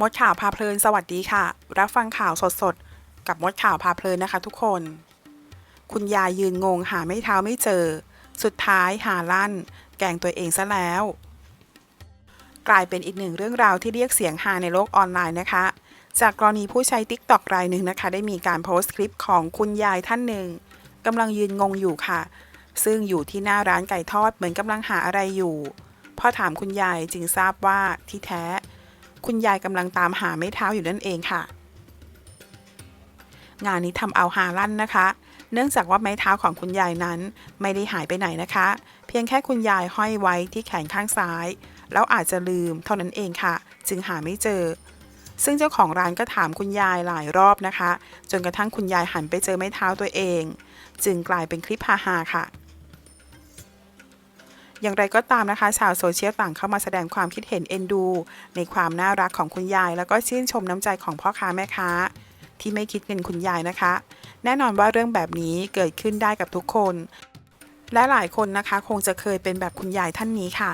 มดข่าวพาเพลินสวัสดีค่ะ รับฟังข่าวสดๆ กับมดข่าวพาเพลินนะคะทุกคน คุณยายยืนงงหาไม่เท้าไม่เจอ สุดท้ายหาลั่น แกงตัวเองซะแล้ว กลายเป็นอีกหนึ่งเรื่องราวที่เรียกเสียงฮาในโลกออนไลน์นะคะ จากกรณีผู้ใช้ t ิ k t o k รายหนึ่งนะคะ ได้มีการโพสต์คลิปของคุณยายท่านหนึ่งกำลังยืนงงอยู่ค่ะ ซึ่งอยู่ที่หน้าร้านไก่ทอดเหมือนกำลังหาอะไรอยู่พอถามคุณยายจึงทราบว่าที่แท้ คุณยายกำลังตามหาไม้เท้าอยู่นั่นเองค่ะ งานนี้ทำเอาหาลั่นนะคะ เนื่องจากว่าไม้เท้าของคุณยายนั้นไม่ได้หายไปไหนนะคะ เพียงแค่คุณยายห้อยไว้ที่แขนข้างซ้าย แล้วอาจจะลืมเท่านั้นเองค่ะ จึงหาไม่เจอ ซึ่งเจ้าของร้านก็ถามคุณยายหลายรอบนะคะ จนกระทั่งคุณยายหันไปเจอไม้เท้าตัวเอง จึงกลายเป็นคลิปฮาๆค่ะ อย่างไรก็ตามนะคะ ชาวโซเชียลต่างเข้ามาแสดงความคิดเห็นเอ็นดู ในความน่ารักของคุณยาย แล้วก็ชื่นชมน้ำใจของพ่อค้าแม่ค้า ที่ไม่คิดเงินคุณยายนะคะ แน่นอนว่าเรื่องแบบนี้เกิดขึ้นได้กับทุกคน และหลายคนนะคะ คงจะเคยเป็นแบบคุณยายท่านนี้ค่ะ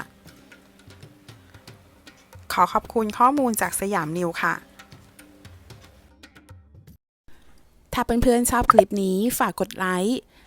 ขอขอบคุณข้อมูลจากสยามนิวค่ะถ้าเพื่อนๆชอบคลิปนี้ฝากกดไลค์